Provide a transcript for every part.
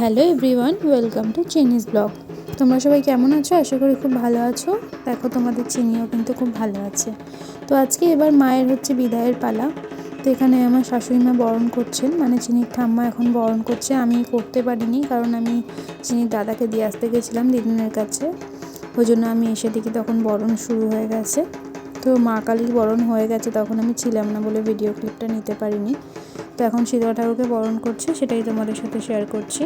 Hello everyone, welcome to চিনিস blog. তোমরা সবাই কেমন আছো? আশা করি খুব ভালো আছো। দেখো তোমাদের চিনিও কিন্তু খুব ভালো আছে। তো আজকে এবার মায়ের হচ্ছে বিদায়ের পালা। তো এখানে আমার শাশুড়ি মা বরণ করছেন। মানে চিনির ঠাম্মা এখন বরণ করছে। আমি করতে পারিনি কারণ আমি চিনির দাদাকে দিয়ে আসতে গেছিলাম দিদিনের কাছে। ওই জন্য আমি এসে দেখি তখন বরণ শুরু হয়ে গেছে। তো মা কালীর বরণ হয়ে গেছে, তখন আমি ছিলাম না বলে ভিডিও ক্লিপটা নিতে পারিনি। তো এখন শীতলা ঠাকুরকে বরণ করছে, সেটাই তোমাদের সাথে শেয়ার করছি।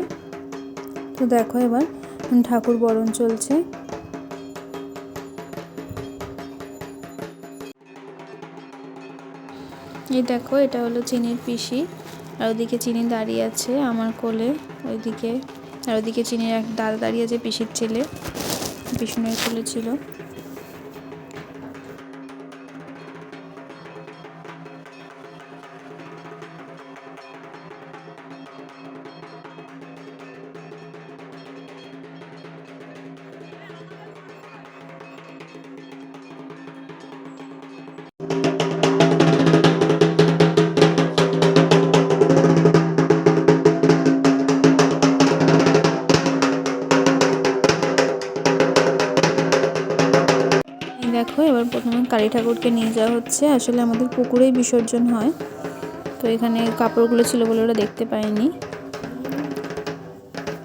তো দেখো এবার, ঠাকুর বরণ চলছে। এই দেখো, এটা হলো চিনির পিসি, আর ওদিকে চিনি দাঁড়িয়ে আছে আমার কোলে, ওইদিকে, আর ওদিকে চিনির এক দাদা দাঁড়িয়ে আছে পিসির ছেলে পিছনের কোলে ছিল। দেখো, এবার প্রথমে কালী ঠাকুরকে নিয়ে যাওয়া হচ্ছে। আসলে আমাদের পুকুরেই বিসর্জন হয়। তো এখানে কাপড়গুলো ছিল বলে ওরা দেখতে পায়নি।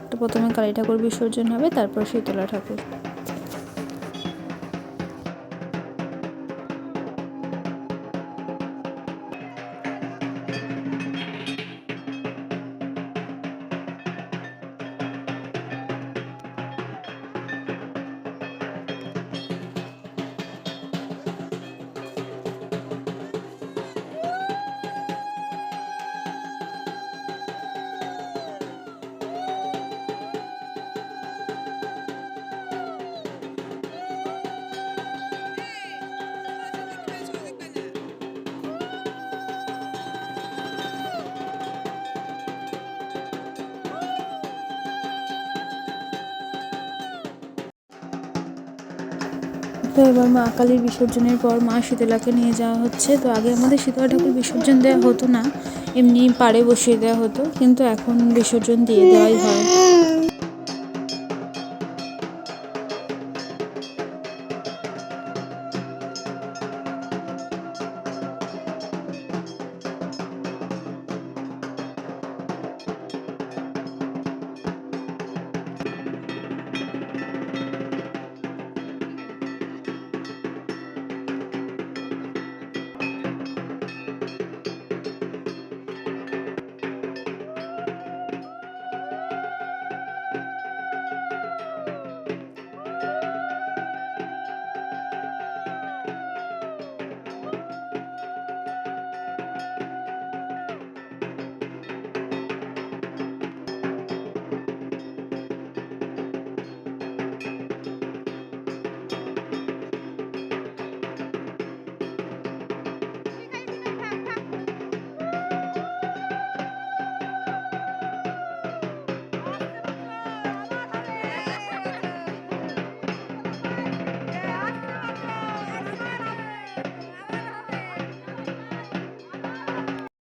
তো প্রথমে কালী ঠাকুর বিসর্জন হবে, তারপর শীতলা ঠাকুর। তো এবার মা কালীর বিসর্জনের পর মা শীতলাকে নিয়ে যাওয়া হচ্ছে। তো আগে আমাদের শীতলা ঠাকুর বিসর্জন দেওয়া হতো না, এমনি পাড়ে বসিয়ে দেওয়া হতো, কিন্তু এখন বিসর্জন দিয়ে দেওয়াই হয়।